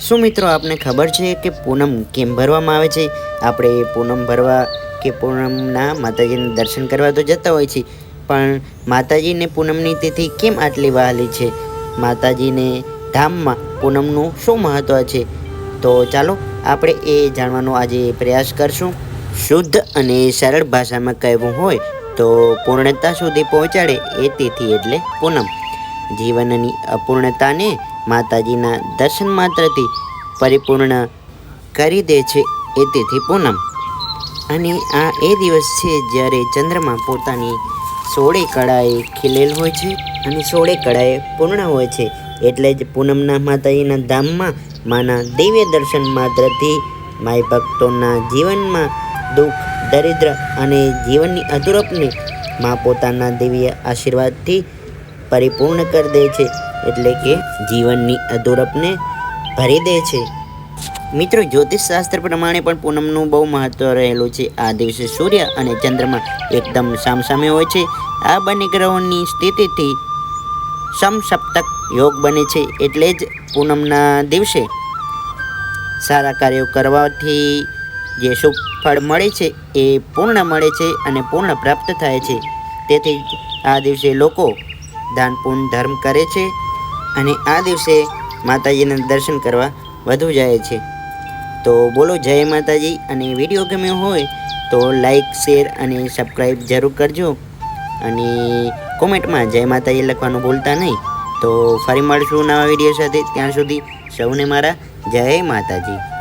શું મિત્રો આપને ખબર છે કે પૂનમ કેમ ભરવામાં આવે છે? આપણે પૂનમ ભરવા કે પૂનમના માતાજીને દર્શન કરવા તો જતા હોય છે, પણ માતાજીને પૂનમની તિથિ કેમ આટલી વહાલી છે? માતાજીને ધામમાં પૂનમનું શું મહત્ત્વ છે? તો ચાલો આપણે એ જાણવાનો આજે પ્રયાસ કરશું. શુદ્ધ અને સરળ ભાષામાં કહેવું હોય તો પૂર્ણતા સુધી પહોંચાડે એ તિથિ એટલે પૂનમ. જીવનની અપૂર્ણતાને માતાજીના દર્શન માત્રથી પરિપૂર્ણ કરી દે છે એ તેથી પૂનમ. અને આ એ દિવસ છે જ્યારે ચંદ્રમા પોતાની સોળે કળાએ ખીલેલ હોય છે અને સોળે કળાએ પૂર્ણ હોય છે. એટલે જ પૂનમના માતાજીના ધામમાં માના દિવ્ય દર્શન માત્રથી માય ભક્તોના જીવનમાં દુઃખ, દરિદ્ર અને જીવનની અધૂરપને મા પોતાના દિવ્ય આશીર્વાદથી પરિપૂર્ણ કરી દે છે, એટલે કે જીવનની અધૂરપને ભરી દે છે. મિત્રો જ્યોતિષ શાસ્ત્ર પ્રમાણે પણ પૂનમનું બહુ મહત્વ રહેલું છે. આ દિવસે સૂર્ય અને ચંદ્રમા એકદમ સામસામે હોય છે. આ બંને ગ્રહોની સ્થિતિથી સમસપ્તક યોગ બને છે, એટલે જ પૂનમના દિવસે સારા કાર્યો કરવાથી જે શુભ ફળ મળે છે, એ પૂર્ણ મળે છે અને પૂર્ણ પ્રાપ્ત થાય છે. તેથી આ દિવસે લોકો દાન ધર્મ કરે છે અને આ દિવસે માતાજીના દર્શન કરવા વધુ જાય છે. તો બોલો જય માતાજી અને વીડિયો ગમ્યો હોય તો લાઈક શેર અને સબસ્ક્રાઈબ જરૂર કરજો. અને કોમેન્ટમાં જય માતાજી લખવાનું ભૂલતા નહીં. તો ફરી મળશું નવા વીડિયો સાથે. ત્યાં સુધી સૌને મારા જય માતાજી.